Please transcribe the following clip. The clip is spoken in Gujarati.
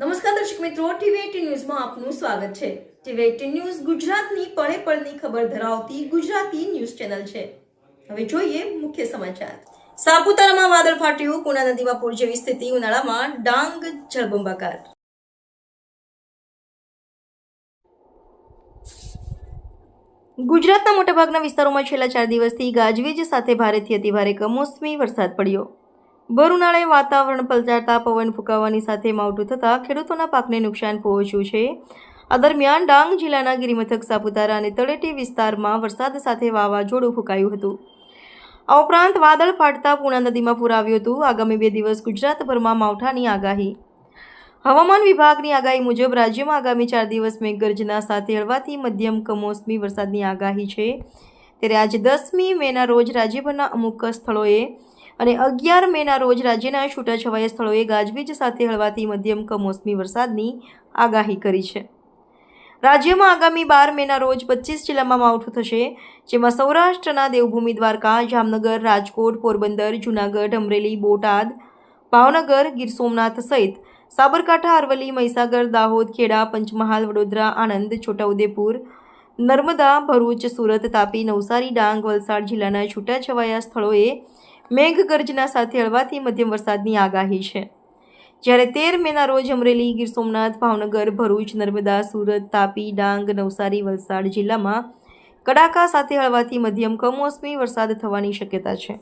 નમસ્કાર દર્શક મિત્રો ટીવી ન્યૂઝમાં આપનું સ્વાગત છે. ટીવી એટીન ન્યૂઝ ગુજરાતની પળે પળની ખબર ધરાવતી ગુજરાતી ન્યૂઝ ચેનલ છે. હવે જોઈએ મુખ્ય સમાચાર. સાપુતારામાં વાદળ ફાટ્યું પૂર્ણા નદીમાં પૂર જેવી સ્થિતિ, ઉનાળામાં ડાંગ જળબંબાકાર. ગુજરાતના મોટાભાગના વિસ્તારોમાં છેલ્લા ચાર દિવસથી ગાજવીજ સાથે ભારેથી અતિભારે કમોસમી વરસાદ પડ્યો. ભર ઉનાળે વાતાવરણ પલટાતા પવન ફૂંકાવાની સાથે માવઠું થતાં ખેડૂતોના પાકને નુકસાન પહોંચ્યું છે. આ દરમિયાન ડાંગ જિલ્લાના ગિરિમથક, સાપુતારા અને તળેટી વિસ્તારમાં વરસાદ સાથે વાવાઝોડું ફૂંકાયું હતું. આ ઉપરાંત વાદળ ફાટતા પૂર્ણા નદીમાં પૂર આવ્યું હતું. આગામી બે દિવસ ગુજરાતભરમાં માવઠાની આગાહી. હવામાન વિભાગની આગાહી મુજબ રાજ્યમાં આગામી ચાર દિવસ મેઘગર્જના સાથે હળવાથી મધ્યમ કમોસમી વરસાદની આગાહી છે. ત્યારે આજે દસમી મેના રોજ રાજ્યભરના અમુક સ્થળોએ અને અગિયાર મેના રોજ રાજ્યના છૂટાછવાયા સ્થળોએ ગાજવીજ સાથે હળવાથી મધ્યમ કમોસમી વરસાદની આગાહી કરી છે. રાજ્યમાં આગામી બાર મેના રોજ પચીસ જિલ્લામાં માવઠું થશે, જેમાં સૌરાષ્ટ્રના દેવભૂમિ દ્વારકા, જામનગર, રાજકોટ, પોરબંદર, જૂનાગઢ, અમરેલી, બોટાદ, ભાવનગર, ગીર સોમનાથ સહિત સાબરકાંઠા, અરવલ્લી, મહીસાગર, દાહોદ, ખેડા, પંચમહાલ, વડોદરા, આણંદ, છોટાઉદેપુર, નર્મદા, ભરૂચ, સુરત, તાપી, નવસારી, ડાંગ, વલસાડ જિલ્લાના છૂટાછવાયા સ્થળોએ મેઘગર્જના સાથે હળવાથી મધ્યમ વરસાદની આગાહી છે. જ્યારે તેર મેના રોજ અમરેલી, ગીર સોમનાથ, ભાવનગર, ભરૂચ, નર્મદા, સુરત, તાપી, ડાંગ, નવસારી, વલસાડ જિલ્લામાં કડાકા સાથે હળવાથી મધ્યમ કમોસમી વરસાદ થવાની શક્યતા છે.